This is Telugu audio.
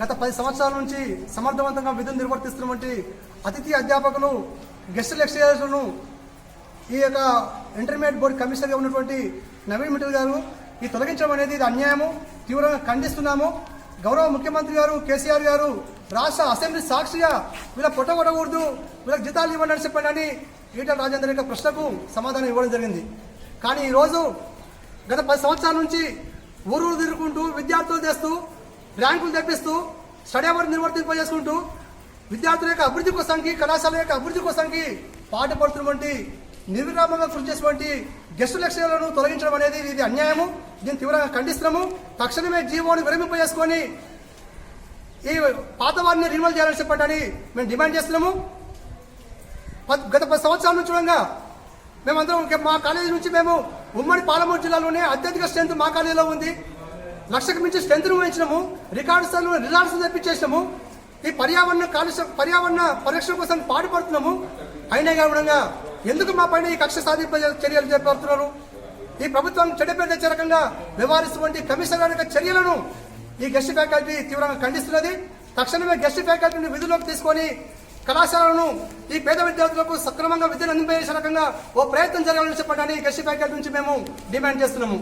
గత పది సంవత్సరాల నుంచి సమర్థవంతంగా విధులు నిర్వర్తిస్తున్నటువంటి అతిథి అధ్యాపకులు గెస్ట్ లెక్చరర్లను ఈ యొక్క ఇంటర్మీడియట్ బోర్డు కమిషనర్గా ఉన్నటువంటి నవీన్ మిఠల్ గారు ఈ తొలగించడం అనేది ఇది అన్యాయము తీవ్రంగా ఖండిస్తున్నాము. గౌరవ ముఖ్యమంత్రి గారు కేసీఆర్ గారు రాష్ట్ర అసెంబ్లీ సాక్షిగా వీళ్ళ పొట్టగొట్టకూడదు వీళ్ళకి జీతాలు ఇవ్వండి అని చెప్పండి ఈటల రాజేందర్ యొక్క ప్రశ్నకు సమాధానం ఇవ్వడం జరిగింది. కానీ ఈరోజు గత పది సంవత్సరాల నుంచి ఊరూరు తిరుగుకుంటూ విద్యార్థులు చేస్తూ ర్యాంకులు తెప్పిస్తూ స్టడీ అవర్ నిర్వర్తింపజేసుకుంటూ విద్యార్థుల యొక్క అభివృద్ధి కోసానికి కళాశాల యొక్క అభివృద్ధి కోసానికి పాటుపడుతున్నటువంటి నిర్విరామంగా కృషి చేసినటువంటి గెస్టు లక్ష్యాలను తొలగించడం అనేది ఇది అన్యాయము. దీన్ని తీవ్రంగా ఖండిస్తున్నాము. తక్షణమే జీవోని విరమింపజేసుకొని ఈ పాత వారిని రినివల్ చేయాలని చెప్పండి మేము డిమాండ్ చేస్తున్నాము. గత పది సంవత్సరాల నుంచి చూడంగా మేమందరం మా కాలేజీ నుంచి మేము ఉమ్మడి పాలమూరు జిల్లాలోనే అత్యధిక స్ట్రెంత్ మా కాలేజీలో ఉంది. లక్షకు మించి స్ట్రెంత్ వహించినాము రికార్డ్స్ రిజల్ట్స్ తెప్పించేసినాము. ఈ పర్యావరణ కాలుష్య పర్యావరణ పరిరక్షణ కోసం పాటుపడుతున్నాము. అయినా కాకుండా ఎందుకు మా పైన ఈ కక్ష సాధింప చర్యలు చేపడుతున్నారు? ఈ ప్రభుత్వం చెడ్డపేట తెచ్చే రకంగా వ్యవహరిస్తున్నటువంటి కమిషనర్ యొక్క చర్యలను ఈ గెస్ట్ ఫ్యాకల్టీ తీవ్రంగా ఖండిస్తున్నది. తక్షణమే గెస్ట్ ఫ్యాకల్టీని విధుల్లోకి తీసుకొని కళాశాలను ఈ పేద విద్యార్థులకు సక్రమంగా విద్యను అందింపజేసే రకంగా ఓ ప్రయత్నం జరగాలని చెప్పడానికి గెస్ట్ ఫ్యాకల్టీ నుంచి మేము డిమాండ్ చేస్తున్నాము.